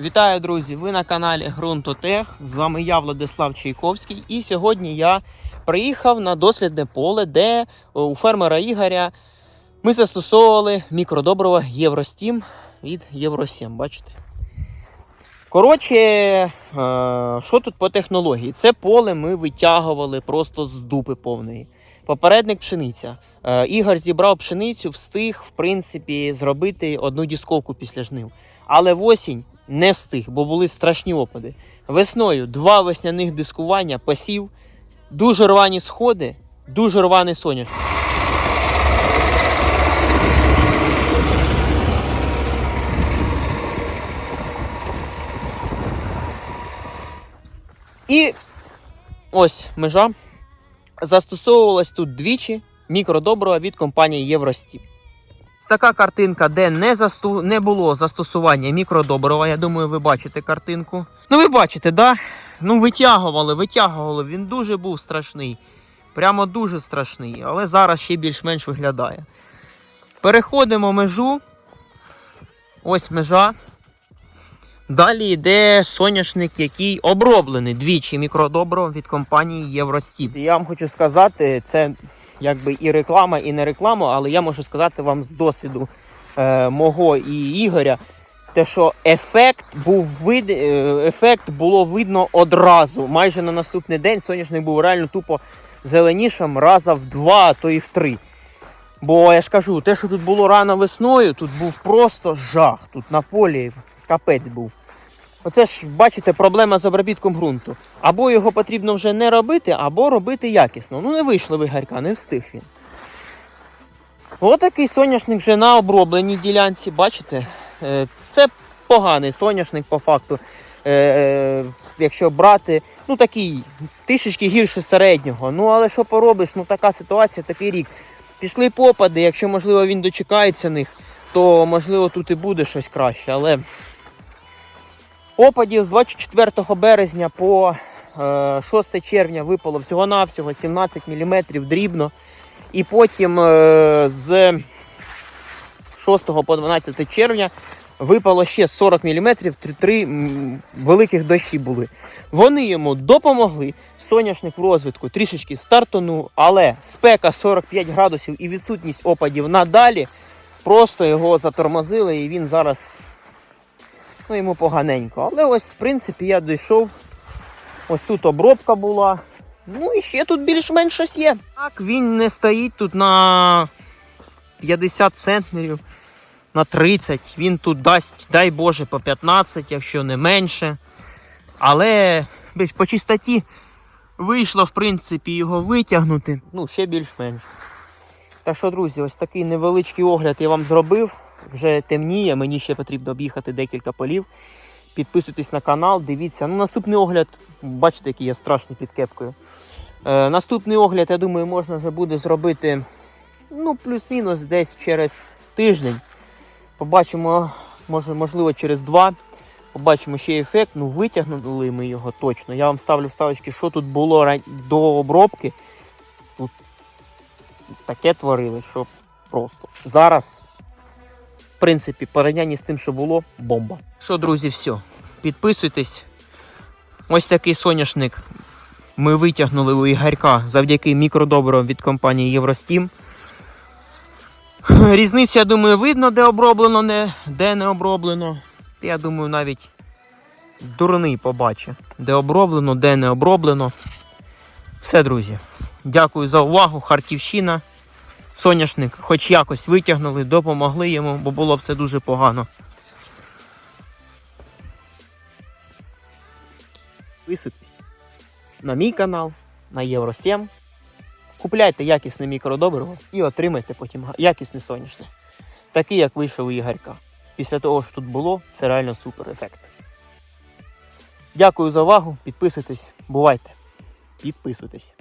Вітаю, друзі! Ви на каналі Грунтотех. З вами я, Владислав Чайковський. І сьогодні я приїхав на дослідне поле, де е, у фермера Ігоря ми застосовували мікродобрива Євростім від Євросім. Бачите? Коротше, е, що тут по технології? Це поле ми витягували просто з дупи повної. Попередник пшениця. Е, Ігор зібрав пшеницю, встиг, в принципі, зробити одну дісковку після жнив. Але в осінь не встиг, бо були страшні опади. Весною два весняних дискування, посів, дуже рвані сходи, дуже рваний соняшник. І ось межа. Застосовувалась тут двічі мікродобрива від компанії Євростіп. Така картинка, де не, засту... не було застосування мікродобрива. Я думаю, ви бачите картинку. Ну, ви бачите, да? Ну, витягували, витягували. Він дуже був страшний. Прямо дуже страшний. Але зараз ще більш-менш виглядає. Переходимо межу. Ось межа. Далі йде соняшник, який оброблений двічі мікродобривом від компанії Євростіп. Я вам хочу сказати, це якби і реклама, і не реклама, але я можу сказати вам з досвіду е, мого і Ігоря, те, що ефект був вид... е, ефект було видно одразу. Майже на наступний день соняшник був реально тупо зеленішим раза в два, а то і в три. Бо я ж кажу, те, що тут було рано весною, тут був просто жах. Тут на полі капець був. Оце ж, бачите, проблема з обробітком ґрунту. Або його потрібно вже не робити, або робити якісно. Ну не вийшло ви гарька, не встиг він. Отакий соняшник вже на обробленій ділянці, бачите? Е, Це поганий соняшник по факту. Е, е, Якщо брати, ну такий трішечки гірше середнього. Ну але що поробиш, ну така ситуація, такий рік. Пішли попади, якщо можливо він дочекається них, то можливо тут і буде щось краще. Але опадів з 24 березня по е, 6 червня випало всього-навсього 17 мм дрібно. І потім е, з 6 по 12 червня випало ще 40 мм, три великих дощі були. Вони йому допомогли. Соняшник в розвитку трішечки стартонув, але спека 45 градусів і відсутність опадів надалі просто його затормозили, і він зараз ну, йому поганенько. Але ось, в принципі, я дійшов. Ось тут обробка була. Ну і ще тут більш-менш щось є. Так, він не стоїть тут на 50 центнерів, на 30. Він тут дасть, дай Боже, по 15, якщо не менше. Але по чистоті вийшло, в принципі, його витягнути. Ну, ще більш-менш. Так що, друзі, ось такий невеличкий огляд я вам зробив. Вже темніє, мені ще потрібно об'їхати декілька полів. Підписуйтесь на канал, дивіться. Ну, наступний огляд, бачите, який я страшний під кепкою. Е, наступний огляд, я думаю, можна вже буде зробити ну, плюс-мінус десь через тиждень. Побачимо, може, можливо, через два. Побачимо ще ефект. Ну, витягнули ми його точно. Я вам ставлю вставочки, що тут було до обробки. Тут таке творили, що просто. Зараз, в принципі, порівнянні з тим, що було, бомба. Що, друзі, все. Підписуйтесь. Ось такий соняшник ми витягнули у Ігорька завдяки мікродобривам від компанії Євростім. Різницю, я думаю, видно, де оброблено, не, де не оброблено. Я думаю, навіть дурний побачить, де оброблено, де не оброблено. Все, друзі. Дякую за увагу. Харківщина. Соняшник, хоч якось витягнули, допомогли йому, бо було все дуже погано. Підписуйтесь на мій канал, на Євро 7. Купляйте якісне мікродобриво і отримайте потім якісний соняшник. Такий, як вийшов у Ігорька. Після того, що тут було, це реально супер ефект. Дякую за увагу. Підписуйтесь, бувайте. Підписуйтесь.